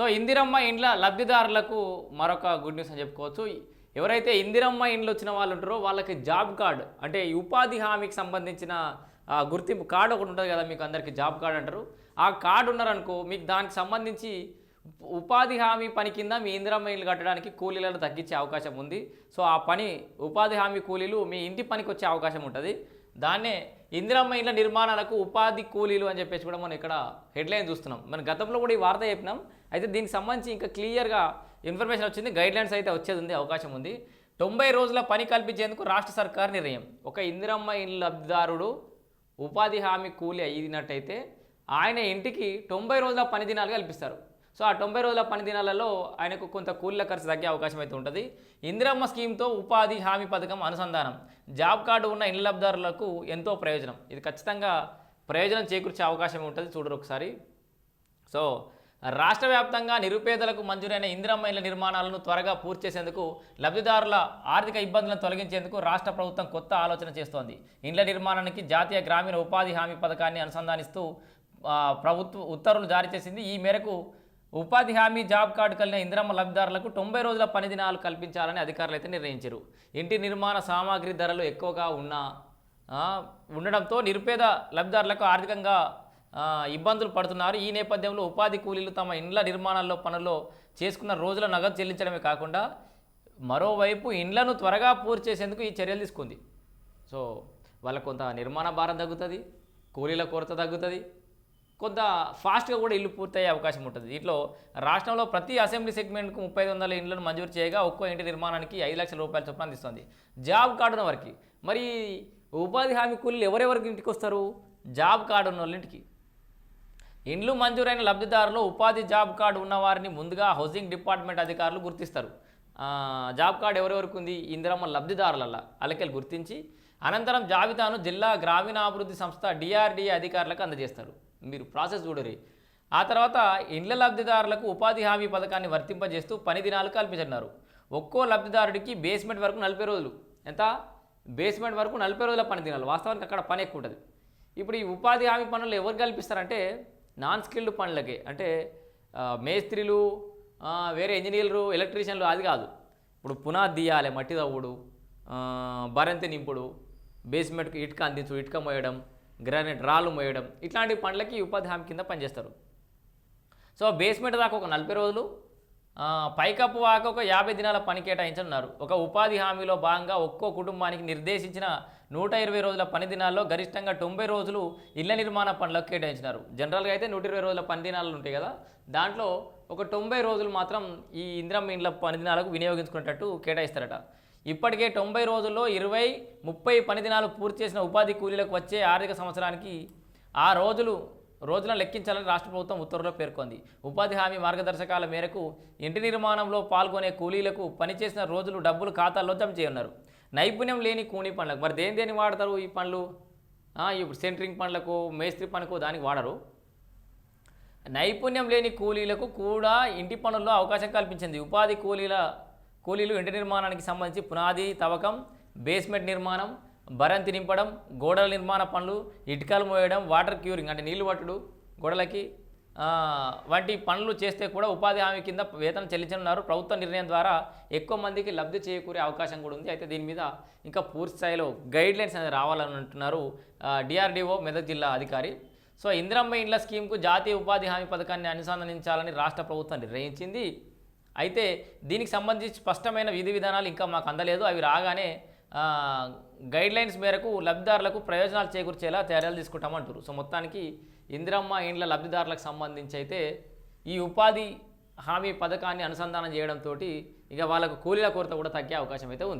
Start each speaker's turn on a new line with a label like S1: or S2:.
S1: So Indiramma ఇండ్ల లబ్ధిదారులకు మరొక గుడ్ న్యూస్ అని చెప్పుకోవచ్చు. ఎవరైతే ఇందిరమ్మ ఇండ్లు వచ్చిన వాళ్ళు ఉంటారో వాళ్ళకి జాబ్ కార్డ్ అంటే ఉపాధి హామీకి సంబంధించిన గుర్తింపు కార్డు ఒకటి ఉంటుంది కదా మీకు అందరికీ జాబ్ కార్డ్ అంటారు. ఆ కార్డు ఉన్నారనుకో మీకు దానికి సంబంధించి ఉపాధి హామీ పని కింద మీ ఇందిరమ్మ ఇల్లు కట్టడానికి కూలీలను తగ్గించే అవకాశం ఉంది. సో ఆ పని ఉపాధి హామీ కూలీలు మీ ఇంటి పనికి వచ్చే అవకాశం ఉంటుంది. దాన్నే ఇందిరమ్మ ఇళ్ళ నిర్మాణాలకు ఉపాధి కూలీలు అని చెప్పేసి కూడా మనం ఇక్కడ హెడ్లైన్ చూస్తున్నాం. మనం గతంలో కూడా ఈ వార్త చెప్పినాం. అయితే దీనికి సంబంధించి ఇంకా క్లియర్గా ఇన్ఫర్మేషన్ వచ్చింది. గైడ్లైన్స్ అయితే వచ్చేది ఉంది అవకాశం ఉంది. తొంభై రోజుల పని కల్పించేందుకు రాష్ట్ర సర్కార్ నిర్ణయం. ఒక ఇందిరమ్మ ఇండ్ల లబ్ధిదారుడు ఉపాధి హామీ కూలి అయినట్టయితే ఆయన ఇంటికి తొంభై రోజుల పని దినాలు కల్పిస్తారు. సో ఆ తొంభై రోజుల పని దినాలలో ఆయనకు కొంత కూలీల ఖర్చు తగ్గే అవకాశం అయితే ఉంటుంది. ఇందిరమ్మ స్కీమ్తో ఉపాధి హామీ పథకం అనుసంధానం. జాబ్ కార్డు ఉన్న ఇళ్ళ లబ్ధిదారులకు ఎంతో ప్రయోజనం. ఇది ఖచ్చితంగా ప్రయోజనం చేకూర్చే అవకాశం ఉంటుంది. చూడరు ఒకసారి. సో రాష్ట్ర వ్యాప్తంగా నిరుపేదలకు మంజూరైన ఇందిరమ్మ ఇళ్ళ నిర్మాణాలను త్వరగా పూర్తి చేసేందుకు లబ్ధిదారుల ఆర్థిక ఇబ్బందులను తొలగించేందుకు రాష్ట్ర ప్రభుత్వం కొత్త ఆలోచన చేస్తోంది. ఇండ్ల నిర్మాణానికి జాతీయ గ్రామీణ ఉపాధి హామీ పథకాన్ని అనుసంధానిస్తూ ప్రభుత్వ ఉత్తర్వులు జారీ చేసింది. ఈ మేరకు ఉపాధి హామీ జాబ్ కార్డు కలిగిన ఇందిరమ్మ లబ్ధిదారులకు తొంభై రోజుల పని దినాలు కల్పించాలని అధికారులు అయితే నిర్ణయించారు. ఇంటి నిర్మాణ సామాగ్రి ధరలు ఎక్కువగా ఉన్నా ఉండడంతో నిరుపేద లబ్ధిదారులకు ఆర్థికంగా ఇబ్బందులు పడుతున్నారు. ఈ నేపథ్యంలో ఉపాధి కూలీలు తమ ఇండ్ల నిర్మాణాల్లో పనుల్లో చేసుకున్న రోజుల నగదు చెల్లించడమే కాకుండా మరోవైపు ఇండ్లను త్వరగా పూర్తి చేసేందుకు ఈ చర్యలు తీసుకుంది. సో వాళ్ళకు కొంత నిర్మాణ భారం తగ్గుతుంది కూలీల కొరత తగ్గుతుంది కొంత ఫాస్ట్గా కూడా ఇల్లు పూర్తయ్యే అవకాశం ఉంటుంది. దీంట్లో రాష్ట్రంలో ప్రతి అసెంబ్లీ సెగ్మెంట్కు ముప్పై ఐదు వందల ఇండ్లను మంజూరు చేయగా ఒక్కో ఇంటి నిర్మాణానికి ఐదు లక్షల రూపాయల చొప్పున అందిస్తుంది. జాబ్ కార్డు ఉన్న వారికి. మరి ఉపాధి హామీ కూలీలు ఎవరెవరికి ఇంటికి వస్తారు? జాబ్ కార్డు ఉన్న వాళ్ళ ఇంటికి ఇండ్లు మంజూరైన లబ్ధిదారులు ఉపాధి జాబ్ కార్డు ఉన్నవారిని ముందుగా హౌసింగ్ డిపార్ట్మెంట్ అధికారులు గుర్తిస్తారు. జాబ్ కార్డు ఎవరెవరికి ఉంది? ఇందిరమ్మ లబ్ధిదారులల్లా అలకెళ్ళి గుర్తించి అనంతరం జాబితాను జిల్లా గ్రామీణాభివృద్ధి సంస్థ డిఆర్డీఏ అధికారులకు అందజేస్తారు. మీరు ప్రాసెస్ చూడరి. ఆ తర్వాత ఇండ్ల లబ్ధిదారులకు ఉపాధి హామీ పథకాన్ని వర్తింపజేస్తూ పని దినాలు కల్పించన్నారు ఒక్కో లబ్ధిదారుడికి బేస్మెంట్ వరకు నలభై రోజులు. ఎంత? బేస్మెంట్ వరకు నలభై రోజుల పని దినాలు. వాస్తవానికి అక్కడ పని ఎక్కువ ఉంటుంది. ఇప్పుడు ఈ ఉపాధి హామీ పనులు ఎవరు కల్పిస్తారంటే నాన్ స్కిల్డ్ పనులకే. అంటే మేస్త్రీలు వేరే ఇంజనీర్లు ఎలక్ట్రీషియన్లు అది కాదు. ఇప్పుడు పునాది తీయాలి మట్టి తవ్వుడు బరంతి నింపుడు బేస్మెంట్కి ఇటుక అందించు ఇటుక మోయడం గ్రానైట్ రాళ్ళు మోయడం ఇట్లాంటి పనులకి ఉపాధి హామీ కింద పనిచేస్తారు. సో బేస్మెంట్ దాకా ఒక నలభై రోజులు పైకప్పు వాక ఒక యాభై దినాల పని కేటాయించనున్నారు. ఒక ఉపాధి హామీలో భాగంగా ఒక్కో కుటుంబానికి నిర్దేశించిన నూట ఇరవై రోజుల పని దినాల్లో గరిష్టంగా తొంభై రోజులు ఇళ్ళ నిర్మాణ పనులకు కేటాయించినారు. జనరల్గా అయితే నూట ఇరవై రోజుల పని దినాలు ఉంటాయి కదా దాంట్లో ఒక తొంభై రోజులు మాత్రం ఈ ఇంద్రమ్మ ఇండ్ల పని దినాలకు వినియోగించుకునేటట్టు కేటాయిస్తారట. ఇప్పటికే తొంభై రోజుల్లో ఇరవై ముప్పై పని దినాలు పూర్తి చేసిన ఉపాధి కూలీలకు వచ్చే ఆర్థిక సంవత్సరానికి ఆ రోజులు రోజులను లెక్కించాలని రాష్ట్ర ప్రభుత్వం ఉత్తర్వులో పేర్కొంది. ఉపాధి హామీ మార్గదర్శకాల మేరకు ఇంటి నిర్మాణంలో పాల్గొనే కూలీలకు పనిచేసిన రోజులు డబ్బులు ఖాతాల్లో జమ చేయన్నారు నైపుణ్యం లేని కూలీ పనులకు మరి దేని దేని వాడతారు ఈ పనులు? ఇప్పుడు సెంటరింగ్ పనులకు మేస్త్రి పనులకు దానికి వాడరు. నైపుణ్యం లేని కూలీలకు కూడా ఇంటి పనుల్లో అవకాశం కల్పించింది. ఉపాధి కూలీల కూలీలు ఇంటి నిర్మాణానికి సంబంధించి పునాది తవ్వకం బేస్మెంట్ నిర్మాణం బరంతి నింపడం గోడల నిర్మాణ పనులు ఇటుకలు మోయడం వాటర్ క్యూరింగ్ అంటే నీళ్ళు పట్టుడు గోడలకి వంటి పనులు చేస్తే కూడా ఉపాధి హామీ కింద వేతనం చెల్లించనున్నారు. ప్రభుత్వ నిర్ణయం ద్వారా ఎక్కువ మందికి లబ్ధి చేకూరే అవకాశం కూడా ఉంది. అయితే దీని మీద ఇంకా పూర్తి స్థాయిలో గైడ్ లైన్స్ అనేది రావాలని అంటున్నారు డిఆర్డిఓ మెదక్ జిల్లా అధికారి. సో ఇందిరమ్మ ఇండ్ల స్కీమ్కు జాతీయ ఉపాధి హామీ పథకాన్ని అనుసంధానించాలని రాష్ట్ర ప్రభుత్వం నిర్ణయించింది. అయితే దీనికి సంబంధించి స్పష్టమైన విధి విధానాలు ఇంకా మాకు అందలేదు. అవి రాగానే గైడ్లైన్స్ గైడ్ లైన్స్ మేరకు లబ్ధిదారులకు ప్రయోజనాలు చేకూర్చేలా చర్యలు తీసుకుంటామంటారు సో మొత్తానికి ఇందిరమ్మ ఇండ్ల లబ్ధిదారులకు సంబంధించి అయితే ఈ ఉపాధి హామీ పథకాన్ని అనుసంధానం చేయడంతో ఇక వాళ్ళకు కూలీల కొరత కూడా తగ్గే అవకాశం అయితే ఉంది.